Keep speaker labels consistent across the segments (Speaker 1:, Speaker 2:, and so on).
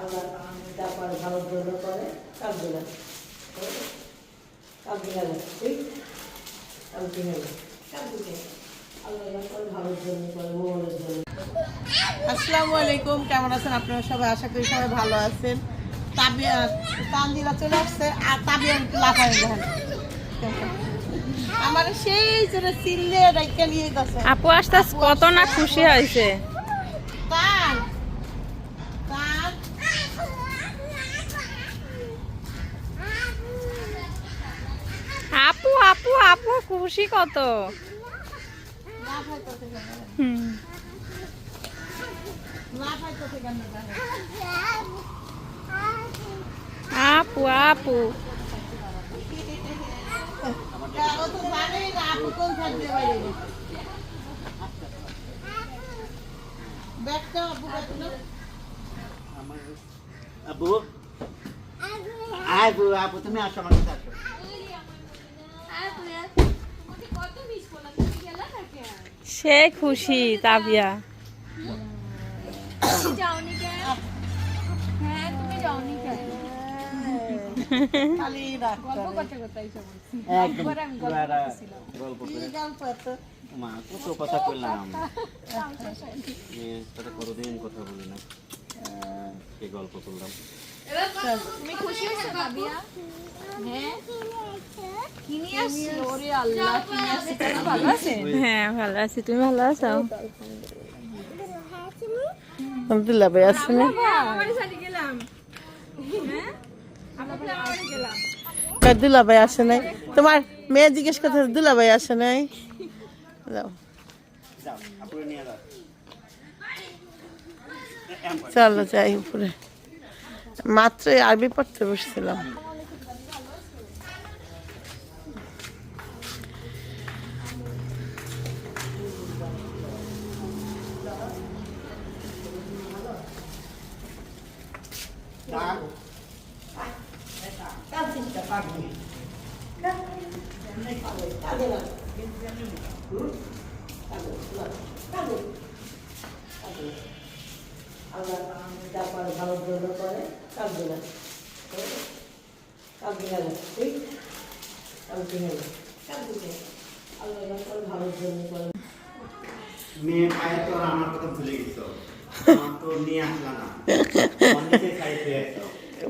Speaker 1: আল্লাহ যা করে ভালোর জন্য ঠিক আসসালামু আলাইকুম কেমন আছেন আপনারা সবাই? আশা করি সবাই ভালো আছেন। তাবিয়া তানজিলা চলে আসছে। আর তাবিয়া দেখেন আমার সেই জন্য চিল্লে রাইকা নিয়ে গেছে।
Speaker 2: আপু আসতে কত না খুশি হয়েছে।
Speaker 1: তান তান
Speaker 2: আপু আপু আপু খুশি কত? আপু আপু।
Speaker 1: আপু আপু
Speaker 3: তুমি আসো আমার
Speaker 2: সে খুশি তাবিয়া।
Speaker 1: এত
Speaker 3: মা কত কথা বললাম কতদিন কথা বলি না। সে গল্প করলাম।
Speaker 2: তুমি খুশি হয়েছো হ্যাঁ? হ্যাঁ ভালো আছি। তুমি ভালো আছো?
Speaker 1: আলহামদুলিল্লাহ ভাই আসেনি দুলা ভাই আসে নাই? তোমার মেয়ে জিজ্ঞেস করতে দুলা ভাই আসে নাই? যাও
Speaker 3: যাও আপুরে নিয়ে যাও
Speaker 1: চলো যাই উপরে। মাত্রই আরবি পড়তে বসছিলাম। কাঁদবে গেল ঠিক কাঁদবে গেল কাঁদবে আল্লাহ ভালোর জন্য করে
Speaker 3: মেয়ে খায় তো আমার কথা ভুলে গেছো।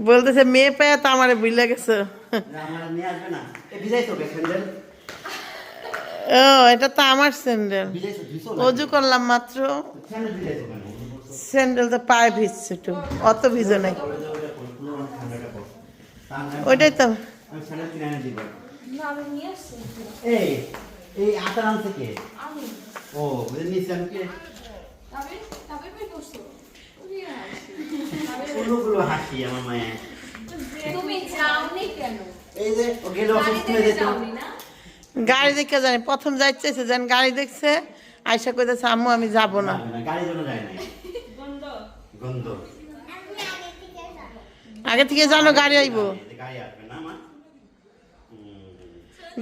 Speaker 1: বলতেছে মেয়ে পেয়ে তো আমার বুঝলে গেছে ও এটা তো আমার স্যান্ডেল অজু করলাম মাত্র।
Speaker 3: স্যান্ডেল
Speaker 1: স্যান্ডেল তো পায়ে ভিজছে একটু। অত ভিজে নাই
Speaker 3: ওইটা ওইটা পর, পুরো আমার ঠান্ডাটা পর। ঠান্ডা-
Speaker 1: ওইটাই তো।
Speaker 3: আমি স্যান্ডেল কিনে এনে দিব। এই এই আটার আনছে কে ও বুঝে নিয়েছি আমি কে অন্যগুলো হাসি আমার মায়ের।
Speaker 2: তুমি যাওনি কেন?
Speaker 3: এই যে গেলে অসুস্থ হয়ে যেত।
Speaker 1: গাড়ি দেখে জানি প্রথম যাইছে যেন গাড়ি দেখছে আয়সা কইতেছে আম্মু আমি যাব না।
Speaker 3: না, না, গাড়ির জন্য যায় নাই। গন্ধ।
Speaker 1: আগে থেকে জানো গাড়ি আইবো।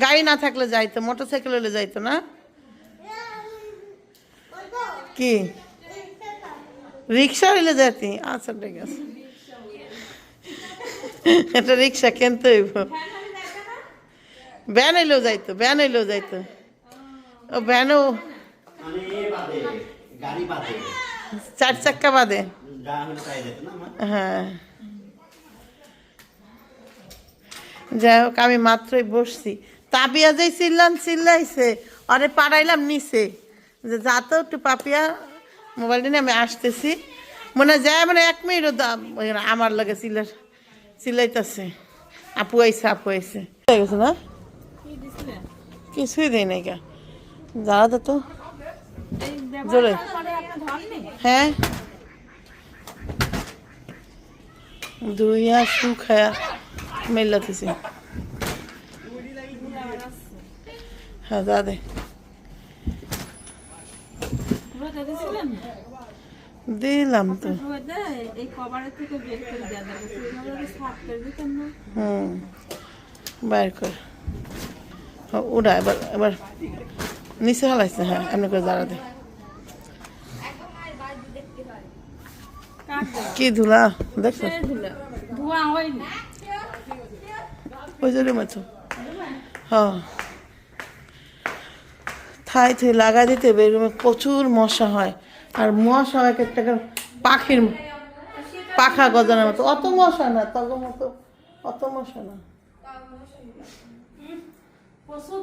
Speaker 3: গাড়ি না
Speaker 1: থাকলে যাইতো মোটর সাইকেল হলে যাইতো না? কি? রিক্সা হইলে যাইতি? আচ্ছা ঠিক আছে। একটা রিক্সা কিনতে হইব। ভ্যান হইলেও যাইতো ভ্যান হইলেও যাইতো। ও ভ্যানও চার চাক্কা বাদে। হ্যাঁ। যাই হোক, আমি মাত্রই বসছি। তাবিয়া যে চিল্লান চিল্লাইছে, আরে পাড়াইলাম নিচে। যে যা তো একটু পাপিয়া মোবাইলটা নিয়ে আমি আসতেছি। মনে যায় মানে এক মিনিটও আমার লাগে চিল্লা চিল্লাইতেছে। আপু আইসে আপু আইসে হয়ে গেছে না? কিছুই দেয় নাই কা। যারা তো। জোরে। হ্যাঁ। দুইয়া সুখায়া মেলাতেছি হ্যাঁ দাদে দিলাম তো হুম বাইর কর উড়া এবার এবার নিচে হালাইছে হ্যাঁ এমনি করে দাঁড়াতে কি ধুলা দেখছ
Speaker 2: ধোয়া হয়নি
Speaker 1: জন্য মাছ হ্যাঁ। থাই থাই লাগা দিতে বেরুমে প্রচুর মশা হয়। আর মশা হয় এক একটা পাখির পাখা গজানোর মতো। অত মশা না তত মতো। অত মশা না।
Speaker 2: প্রচুর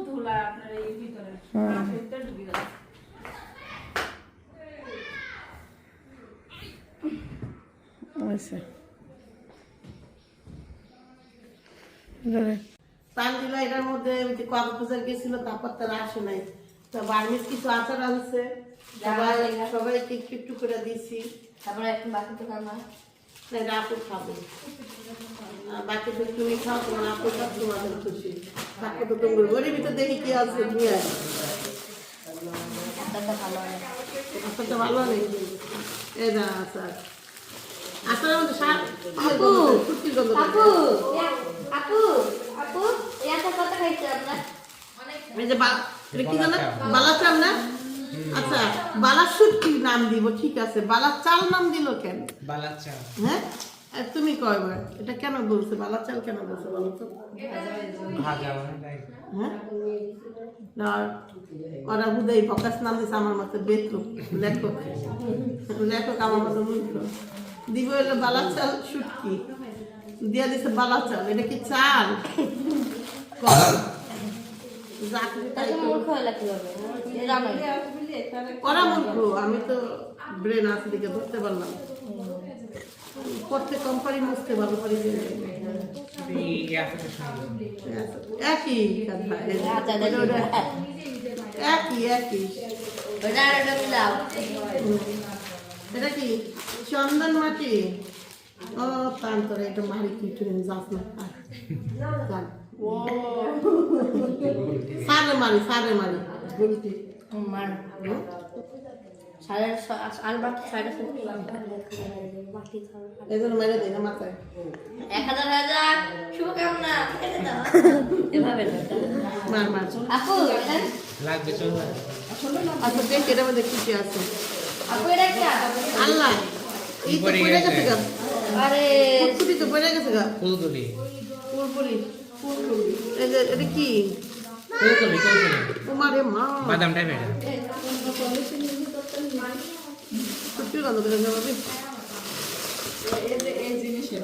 Speaker 1: তানজিলা এটার মধ্যে কক্সবাজার গেছিল তারপর তারা আসে নাই। তো বার্মিস কিছু আচার আনছে। সবাই সবাইকে একটু একটু করে দিছি।
Speaker 2: তারপরে একটু বাকি তো
Speaker 1: না, এটা আপু খাবে। বাকি তো তুমি খাও তোমার আপু সব তোমাদের খুশি। তো তোমার ভিতর দেখি কি আছে নিয়ে আয়।
Speaker 2: ভালো হয়।
Speaker 1: নেই আচার মধ্যে সার
Speaker 4: আপু। আপু আপু আপু এত কথা খাইছে আপনার?
Speaker 1: এই যে কি জানো বালা চাল। না? আচ্ছা বালা সুটকি নাম দিব? ঠিক আছে বালা চাল নাম দিল কেন?
Speaker 5: বালাচা
Speaker 1: হ্যাঁ? তুমি কয়বার এটা কেন বলছে? বালা চাল কেন বলছে বলো তো?
Speaker 5: হয়
Speaker 1: ওরা প্রকাশ নাম দিছে আমার মতো বেতলুক লেখক। লেখক আমার মতো মূর্খ। দিব হলো বালা চাল সুটকি দিয়া দিছে বালা চাল এটা কি চাল? করো।
Speaker 4: মূর্খ।
Speaker 1: আমি তো ব্রেন আছে দিকে ধরতে পারলাম। করতে কম পারি মুছতে ভালো পারি। একই
Speaker 4: আচ্ছা
Speaker 1: ওটা- ওটা- একই একই।
Speaker 4: এটা মিলাও
Speaker 1: এটা কি? চন্দন মাটি? ও তান তোরা এটা মারি কি তুই যাস না আয়। যান। সারে মারি সারে মারি। বলতি
Speaker 4: মার। সাড়ে আর বাকি সাড়ে
Speaker 1: জন্য মেরে দিই না মাথায়।
Speaker 4: এক হাজার হাজার শুভকামনা এভাবে।
Speaker 1: মার মার।
Speaker 4: আপু
Speaker 5: লাগবে
Speaker 1: আচ্ছা দেখ এটার মধ্যে কি কি আছে?
Speaker 4: আপু এটা কি?
Speaker 1: আল্লাহ। এই তো
Speaker 5: পড়ে
Speaker 1: পড়ে
Speaker 5: গেছে।
Speaker 1: গেছে গা।
Speaker 4: আরে।
Speaker 1: ফুটফুটি তো পড়ে গেছে গা।
Speaker 5: ফুলকলি
Speaker 1: পুরপুরি এই এটা কি?
Speaker 5: ফুলকলি ফুলকলি
Speaker 1: তোমার এ মা।
Speaker 5: বাদাম টাইপের
Speaker 1: সত্যি গন্ধ করে যাবে
Speaker 2: এই জিনিসের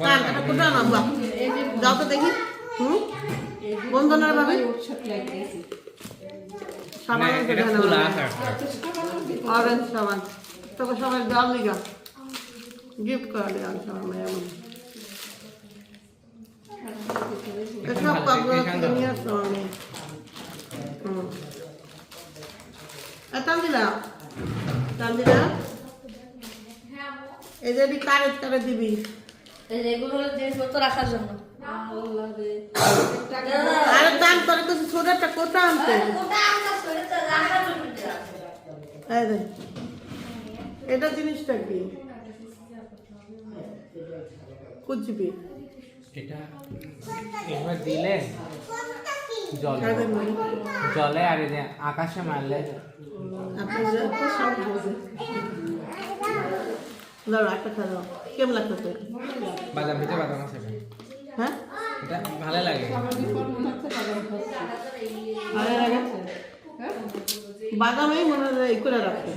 Speaker 1: তার এটা কোথায় নামবা যাও তো দেখি। হুম? বন্ধনার ভাবে? সাবান অরেঞ্জ সাবান। তোকে সবাই দেওয়ার লিগা গিফট করা লিগা সবার মেয়ে এমন এসব কাপড় নিয়ে আসতো আমি। তানজিলা তানজিলা এই যে এটি কারে কারে দিবি।
Speaker 4: এগুলো হলো জিনিসপত্র রাখার জন্য।
Speaker 1: আরে দাম করে তো ছোট একটা আনতে?
Speaker 4: রাখার জন্য।
Speaker 1: এই দেখ। এটা জিনিসটা কি? কুচবি
Speaker 5: এটা এবার দিলে জলে। জলে আর এই যে আকাশে মারলে।
Speaker 1: কেমন লাগতেছে
Speaker 5: বাদাম ভিতরে বাদাম আছে।
Speaker 1: হ্যাঁ?
Speaker 5: এটা ভালো লাগে।
Speaker 1: ভালো লাগে? বাদামই মনে হয় করে রাখে।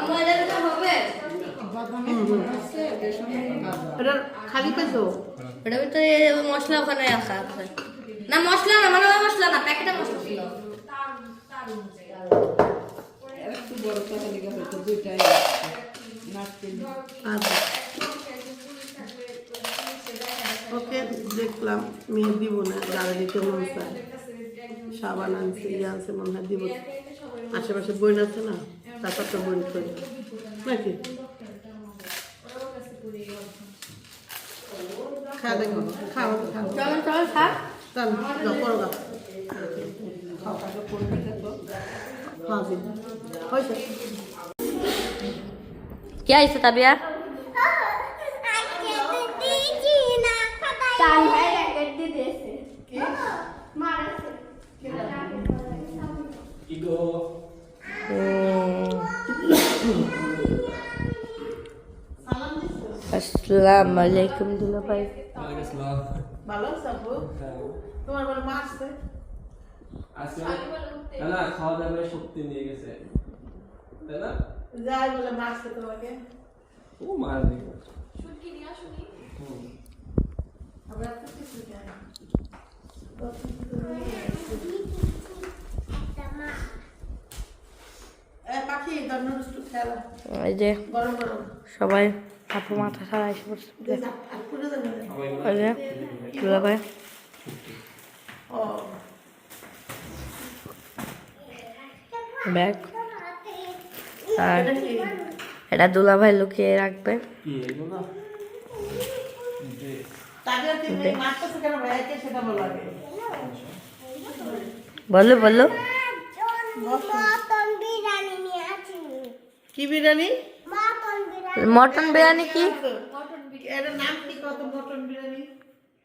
Speaker 4: আমার এটা তো হবে
Speaker 1: এটা খালি
Speaker 4: এটার মশলা ওখানে রাখা আছে। না মশলা না মানে মশলা না প্যাকেটে মশলা ছিল।
Speaker 1: ওকে দেখলাম মেয়ে দিব না যারা দিতে মন চায়। সাবান আনছে ইয়ে আনছে মনে হয় দিব। আশেপাশে বই আছে না? তারপর তো। বই করি নাকি? খা দেখো খাও খাও
Speaker 4: চলো চলো থাক
Speaker 1: চল করো গা। হ্যাঁ জি হয়েছে
Speaker 4: আসসালামু আলাইকুম দুলা ভাই
Speaker 1: ভালো আছো আপু তোমার বলে মা আসছে
Speaker 6: আজকে না না খাওয়া দাওয়া শক্তি নিয়ে গেছে তাই না
Speaker 1: যাই বলে মা আসছে তোমাকে
Speaker 6: ও মার দিকে
Speaker 1: আমরা তো কিছু জানি না। এ, পাখি ধন্য একটু খেলা
Speaker 4: এই যে
Speaker 1: গরম গরম
Speaker 4: সবাই আপু মাথা সারা এসে পড়ছে। ওই যে দুলা ভাই
Speaker 1: ও
Speaker 4: ব্যাগ আর
Speaker 1: এটা
Speaker 4: দুলা ভাই লুকিয়ে রাখবে
Speaker 1: বলো
Speaker 4: বলো।
Speaker 1: কি বিরিয়ানি?
Speaker 7: মটন বিরিয়ানি
Speaker 4: মটন বিরিয়ানি কি
Speaker 1: নাম কি কত? Mutton biryani?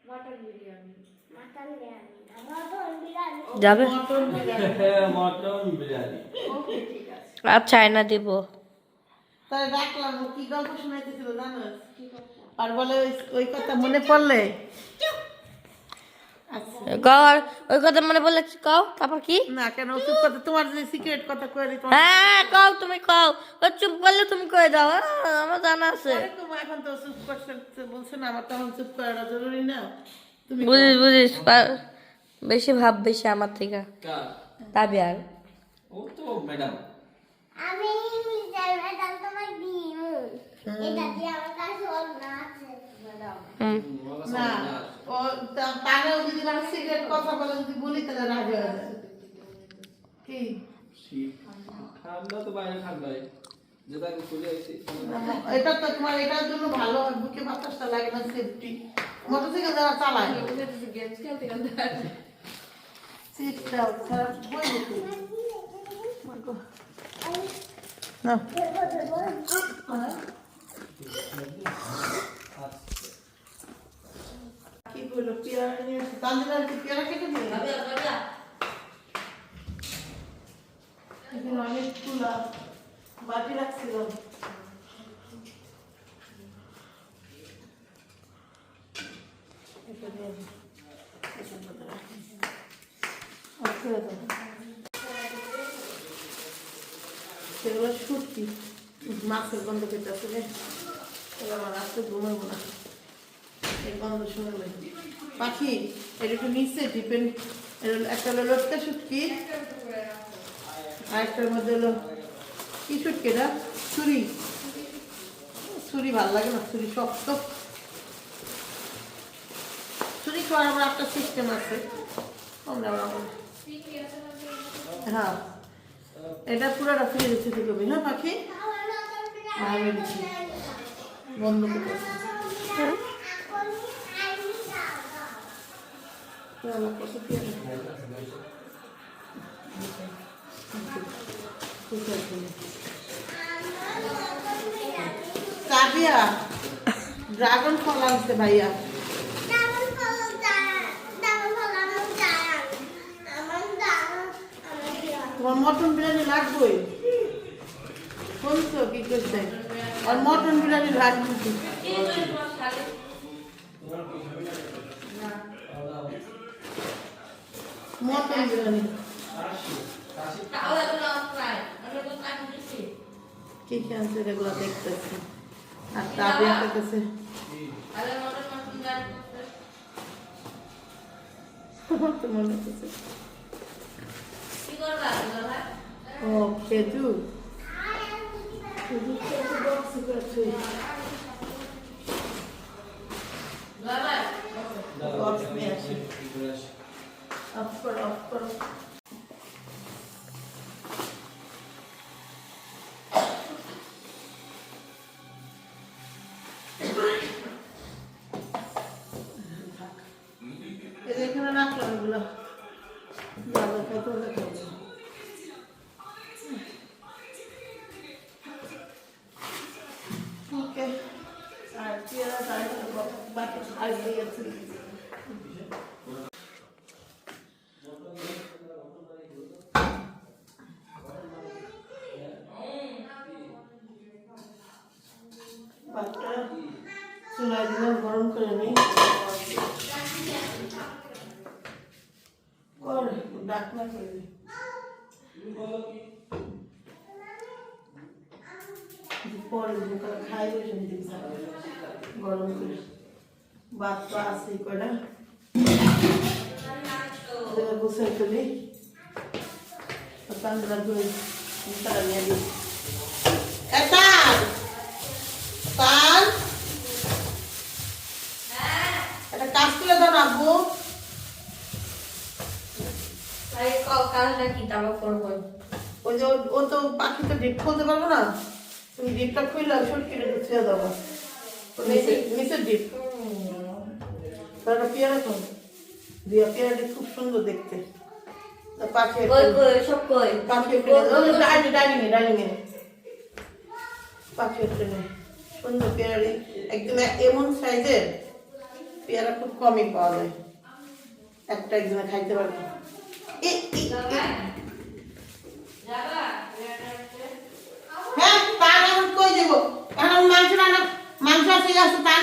Speaker 7: Mutton biryani. Mutton biryani.
Speaker 4: যাবে
Speaker 6: হ্যাঁ
Speaker 4: আচ্ছা এনা দিব।
Speaker 1: তাহলে রাখলাম কি গল্প শোনাইতেছিল জানো? আর বলে ওই- ওই কথা মনে পড়লে?
Speaker 4: কর ওই কথা মনে বললে কি কও? তারপর কি?
Speaker 1: না কেন? চুপ কথা তোমার যে সিক্রেট কথা কয়ে তোমার
Speaker 4: হ্যাঁ কও তুমি কও। ও চুপ করলে তুমি কয়ে দাও। আমার জানা আছে।
Speaker 1: তোমার এখন তো চুপ করছে বলছে না আমার তখন চুপ করাটা জরুরি না। তুমি
Speaker 4: বুঝিস বুঝিস বেশি ভাব বেশি আমার থেকে। তাবি আর।
Speaker 6: ও তো ম্যাডাম
Speaker 7: আমি মিস্টার ম্যাডাম তোমার দিম এটা দিয়ে আমার কাছে
Speaker 4: হুম
Speaker 1: না ও তা- যদি আমি সিক্রেট কথা বলে যদি বলি তাহলে রাজি হয়ে যাবে কি
Speaker 6: ঠান্ডা তো বাইরে ঠান্ডায়
Speaker 1: এটা তো তোমার এটার জন্য ভালো বুকে বাতাসটা লাগে না সেফটি মোটরসাইকেল যারা চালায় না কি বলল পেয়ারা তানজিলার কি পেয়ারা কেটে দিয়ে এখানে অনেক তুলা। সেগুলো শুটকি মাছের গন্ধ পেতেছে রে এবার রাত্রে ঘুমাবো না এই গন্ধ শুনে পাখি এটা একটু নিচে ডিপেন্ড একটা হলো লটকা শুটকি আর একটার মধ্যে হলো কি শুটকি এটা? ছুরি। ছুরি ভালো লাগে না, ছুরি শক্ত। ছুরি খাওয়ার আমার একটা সিস্টেম আছে। আমরা হ্যাঁ। এটা পুরোটা ফ্রিজ হচ্ছে করবি হ্যাঁ পাখি? বন্ধ করে চলো, কত পেয়ারা। ঠিক আছে। কাবিয়া ড্রাগন ফল আনছে ভাইয়া। তোমার মটন বিরিয়ানি লাগবেই। শুনছো কি করছে? আর মটন বিরিয়ানি লাগবে তো। মটন বিরিয়ানি কি কি আনছে এগুলো দেখতেছি ও খেজুর বক্স নিয়ে আসি অফ করো অফ করো এই যে এখানে রাখলাম এগুলো ভালো খেতে হলে খাব। ওকে আর পেয়ারা তাই বাকি আর দিয়েছি কয়টা গোসল করি পান্ডা ধুই তারা নিয়ে দিই এতাল তাল একটা কাজ করে দাও না আব্বু
Speaker 4: আরে ক- কাজটা কি তারপর করব
Speaker 1: ওই যে ও- তো পাখি তো ডিপ খুলতে পারব না তুমি ডিপটা খুললে ছোট কেটে ছুঁয়ে দেবো নিচে ডিপ পেয়ারা তো পেয়ারাটা খুব সুন্দর দেখতে। পাখি
Speaker 4: সব কই?
Speaker 1: পাখি একটা ডাইনিং ডাইনিং ডাইনিং পাখি সুন্দর পেয়ারা একদম এমন সাইজের পেয়ারা খুব কমই পাওয়া যায়। একটা একজনে খাইতে পারবে। হ্যাঁ তার কই দেবো মাংস রান্না মাংস আছে আছে তার